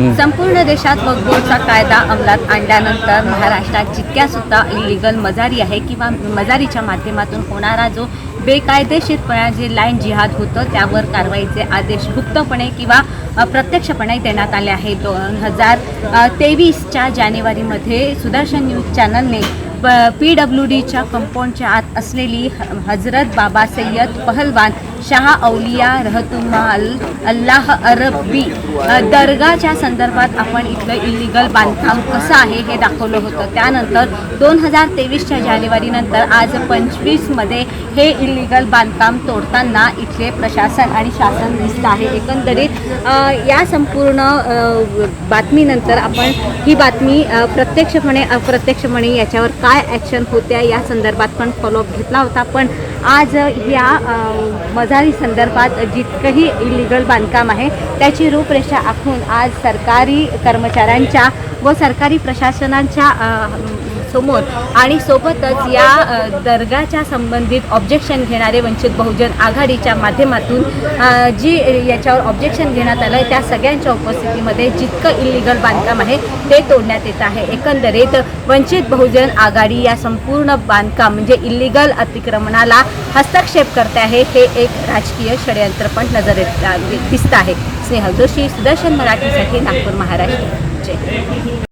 संपूर्ण देशात वक्फबोर्डचा कायदा अंमलात आणल्यानंतर महाराष्ट्रात जितक्या सुद्धा इलिगल मजारी आहे किंवा मजारीच्या माध्यमातून होणारा जो बेकायदेशीरपणा जे लाईन जिहाद होतं त्यावर कारवाईचे आदेश गुप्तपणे किंवा प्रत्यक्षपणे देण्यात आले आहे. दोन हजार तेवीसच्या जानेवारीमध्ये सुदर्शन न्यूज चॅनलने प पी डब्ल्यू डीच्या कंपाऊंडच्या आत असलेली ह- हजरत बाबा सय्यद पहलवान शाह औलिया रहतुमाल अल्लाह अरबी दर्गाच्या संदर्भात आपण इथलं इलिगल बांधकाम कसं आहे हे दाखवलं होतं. त्यानंतर दोन हजार तेवीसच्या जानेवारीनंतर आज पंचवीसमध्ये हे इलिगल बांधकाम तोडताना इथले प्रशासन आणि शासन दिसत आहे. एकंदरीत या संपूर्ण बातमीनंतर आपण ही बातमी प्रत्यक्षपणे अप्रत्यक्षपणे याच्यावर का काय ॲक्शन होत्या या संदर्भात पण फॉलोअप घेतला होता. पण आज या मजारी संदर्भात जितकंही इलिगल बांधकाम आहे त्याची रूपरेषा आखून आज सरकारी कर्मचाऱ्यांच्या व सरकारी प्रशासनांच्या समोर. आणि सोबतच या दर्गाच्या संबंधित ऑब्जेक्शन घेणारे वंचित बहुजन आघाडीच्या माध्यमातून जी याच्यावर ऑब्जेक्शन घेण्यात आलं त्या सगळ्यांच्या उपस्थितीमध्ये जितकं इलिगल बांधकाम आहे ते तोडण्यात येत आहे. एकंदरीत वंचित बहुजन आघाडी या संपूर्ण बांधकाम म्हणजे इलिगल अतिक्रमणाला हस्तक्षेप करते आहे हे एक राजकीय षडयंत्र पण नजर दिसतं आहे. स्नेहल जोशी सुदर्शन मराठीसाठी नागपूर महाराष्ट्र. जय